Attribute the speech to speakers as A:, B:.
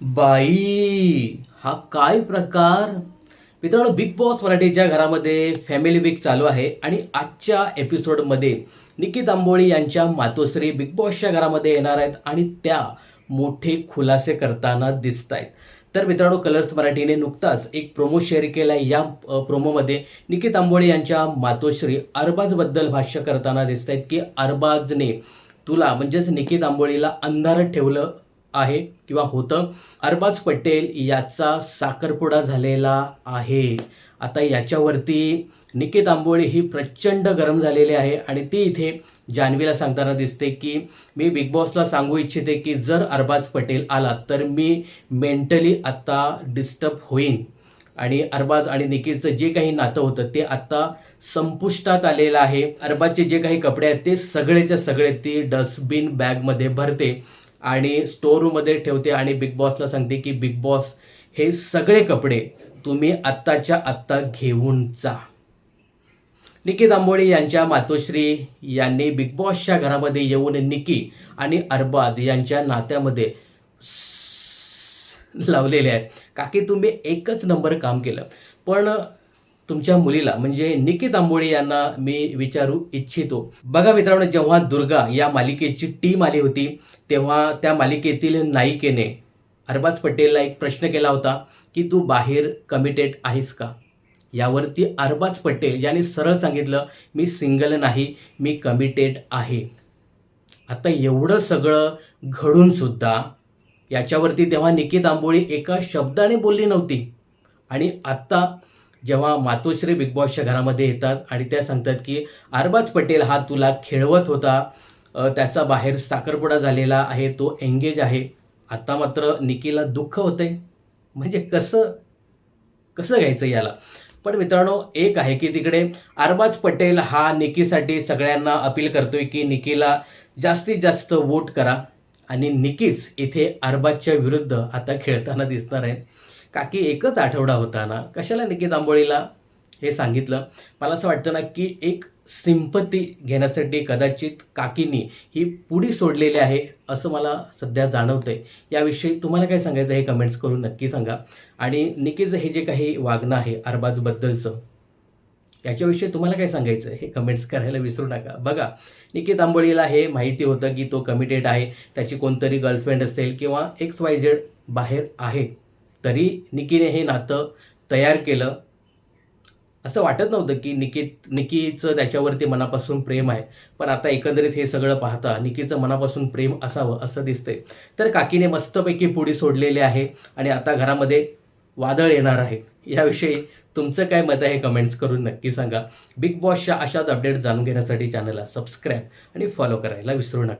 A: बाई हा काय प्रकार? मित्रांनो बिग बॉस मराठीच्या घरामध्ये फॅमिली वीक चालू आहे आणि आजच्या एपिसोडमध्ये निकित आंबोळी यांच्या मातोश्री बिग बॉसच्या घरामध्ये येणार आहेत आणि त्या मोठे खुलासे करताना दिसत आहेत. तर मित्रांनो कलर्स मराठीने नुकताच एक प्रोमो शेअर केला आहे. या प्रोमोमध्ये निकित आंबोळी यांच्या मातोश्री अरबाजबद्दल भाष्य करताना दिसत आहेत की अरबाजने तुला म्हणजेच निकित आंबोळीला अंधारात ठेवलं आहे किंवा होतं. अरबाज पटेल याचा साखरपुडा झालेला आहे. आता याच्यावरती निकित आंबोळे ही प्रचंड गरम झालेली आहे आणि ती इथे जान्हवीला सांगताना दिसते की मी बिग बॉसला सांगू इच्छिते की जर अरबाज पटेल आला तर मी मेंटली आत्ता डिस्टर्ब होईन. आणि अरबाज आणि निकीचं जे काही नातं होतं ते आता संपुष्टात आलेलं आहे. अरबाजचे जे काही कपडे आहेत ते सगळेच्या सगळे ती डस्टबिन बॅगमध्ये भरते. आणि स्टोर रूममध्ये ठेवते आणि बिग बॉसला सांगते की बिग बॉस हे सगळे कपडे तुम्ही आत्ताच्या आत्ता घेऊन जा. निकी दांबोळे यांच्या मातोश्री यांनी बिग बॉसच्या घरामध्ये येऊन निकी आणि अरबाज यांच्या नात्यामध्ये लावलेले आहे काकी तुम्ही एकच नंबर काम केलं. पण तुमच्या मुलीला म्हणजे निकित आंबोळी यांना मी विचारू इच्छितो. बघा मित्रांनो जेव्हा दुर्गा या मालिकेची टीम आली होती तेव्हा त्या मालिकेतील नायिकेने अरबाज पटेलला एक प्रश्न केला होता की तू बाहेर कमिटेड आहेस का? यावरती अरबाज पटेल यांनी सरळ सांगितलं मी सिंगल नाही मी कमिटेड आहे. आता एवढं सगळं घडून सुद्धा याच्यावरती तेव्हा निकित आंबोळी एका शब्दाने बोलली नव्हती. आणि आत्ता जेव्हा मातोश्री बिग बॉसच्या घरामध्ये येतात आणि त्या सांगतात की अरबाज पटेल हा तुला खेळवत होता. त्याचा बाहेर साखरपुडा झालेला आहे. तो एंगेज आहे. आता मात्र निकीला दुःख होतंय. म्हणजे कसं कसं घ्यायचं याला? पण मित्रांनो एक आहे की तिकडे अरबाज पटेल हा निकीसाठी सगळ्यांना अपील करतोय की निकीला जास्तीत जास्त वोट करा. आणि निकीच इथे अरबाजच्या विरुद्ध आता खेळताना दिसणार आहे. काकी एकच आठवडा होता ना. कशाला निकी आंबोळीला? हे सांगितलं. मला असं वाटतं ना की एक सिंपती घेण्यासाठी कदाचित काकींनी ही पुढी सोडलेली आहे असं मला सध्या जाणवतंय. याविषयी तुम्हाला काय सांगायचं हे कमेंट्स करून नक्की सांगा. आणि निकीचं हे जे काही वागणं आहे अरबाजबद्दलचं याच्याविषयी तुम्हाला काय सांगायचं हे कमेंट्स करायला विसरू नका. बघा निकेत आंबोळीला हे माहिती होतं की तो कमिटेड आहे. त्याची कोणतरी गर्लफ्रेंड असेल किंवा एक्स वाय झेड बाहेर आहे. तरी निकीने हे नातं तयार केलं. असं वाटत नव्हतं की निकित निकीचं त्याच्यावरती मनापासून प्रेम आहे. पण आता एकंदरीत हे सगळं पाहता निकीचं मनापासून प्रेम असावं असं दिसतंय. तर काकीने मस्तपैकी पुढी सोडलेली आहे आणि आता घरामध्ये वादळ येणार आहे. याविषयी तुमचं काय मत आहे कमेंट्स करून नक्की सांगा. बिग बॉसच्या अशाच अपडेट जाणून घेण्यासाठी चॅनलला सबस्क्राईब आणि फॉलो करायला विसरू नका.